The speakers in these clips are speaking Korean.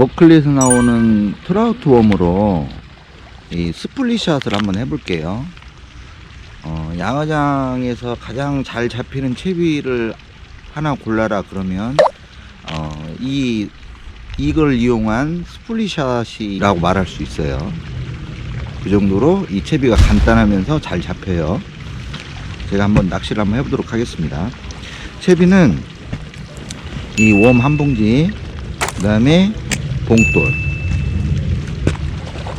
버클리에서 나오는 트라우트 웜으로 이 스플릿샷을 한번 해볼게요. 어, 양어장에서 가장 잘 잡히는 채비를 하나 골라라 그러면 어, 이 이걸 이용한 스플릿샷이라고 말할 수 있어요. 그 정도로 이 채비가 간단하면서 잘 잡혀요. 제가 한번 낚시를 한번 해보도록 하겠습니다. 채비는 이 웜 한 봉지, 그 다음에 봉돌.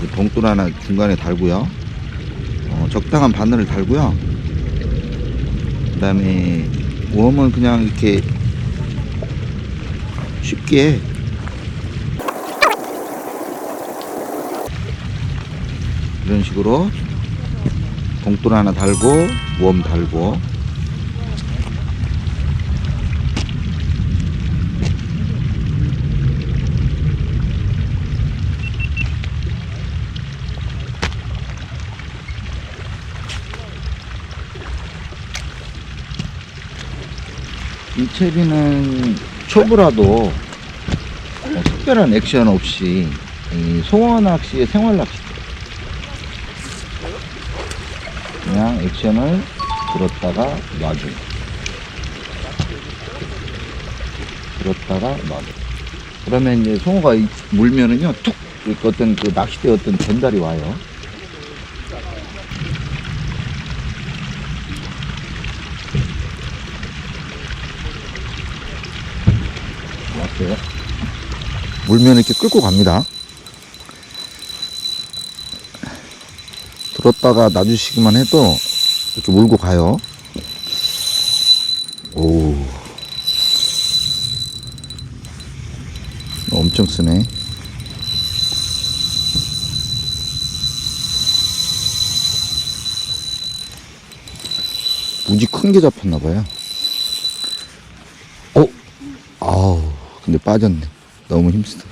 이 봉돌 하나 중간에 달고요. 어, 적당한 바늘을 달고요. 그 다음에 웜은 그냥 이렇게 쉽게 이런 식으로 봉돌 하나 달고 웜 달고 이 채비는 초보라도 뭐 특별한 액션 없이 이 송어 낚시의 생활 낚시. 그냥 액션을 들었다가 놔줘. 들었다가 놔줘. 그러면 이제 송어가 이- 물면은요 툭 어떤 그 낚싯대 어떤 전달이 와요 왔어요 물면 이렇게 끌고 갑니다 들었다가 놔주시기만 해도 이렇게 물고 가요. 오. 엄청 쓰네. 무지 큰 게 잡혔나봐요. 어? 아우, 근데 빠졌네. 너무 힘쓰다.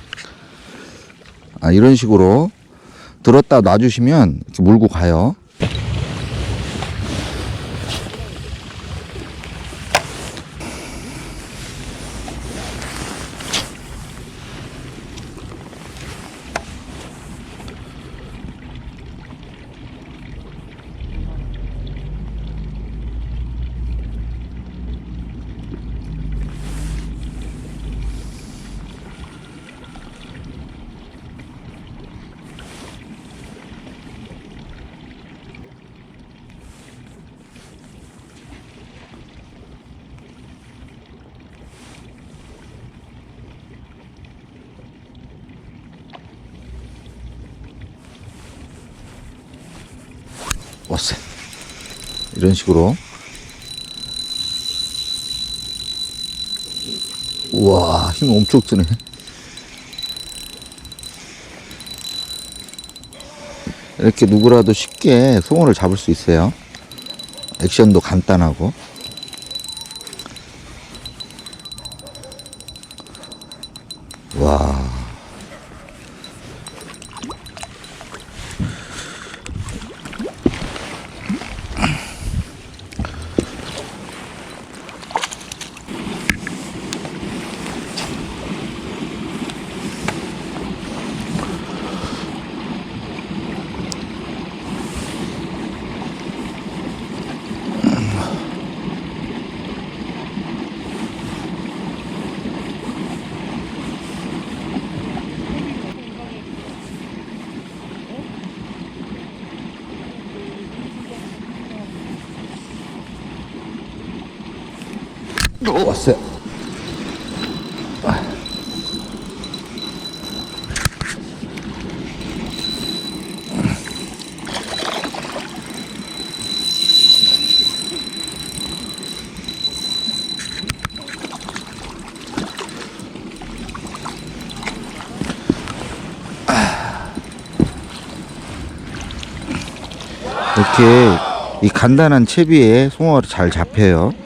아, 이런 식으로 들었다 놔주시면 이렇게 물고 가요. 왔어. 이런 식으로. 우와, 힘 엄청 쓰네. 이렇게 누구라도 쉽게 송어를 잡을 수 있어요. 액션도 간단하고. 와. 왔어요. 이렇게 이 간단한 채비에 송어가 잘 잡혀요.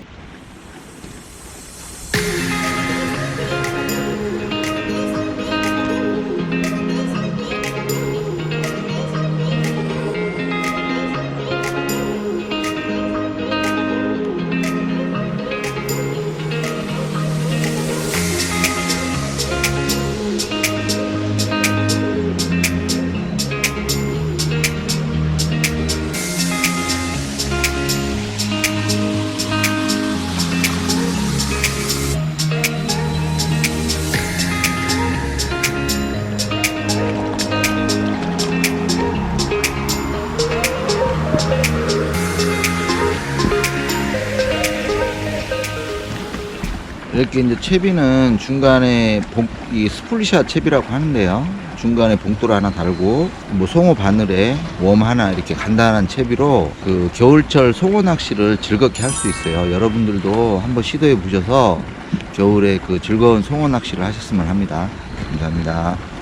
이렇게 이제 채비는 중간에 봉, 이 스플릿샷 채비라고 하는데요. 중간에 봉돌 하나 달고 뭐 송어 바늘에 웜 하나 이렇게 간단한 채비로 그 겨울철 송어 낚시를 즐겁게 할 수 있어요. 여러분들도 한번 시도해 보셔서 겨울에 그 즐거운 송어 낚시를 하셨으면 합니다. 감사합니다.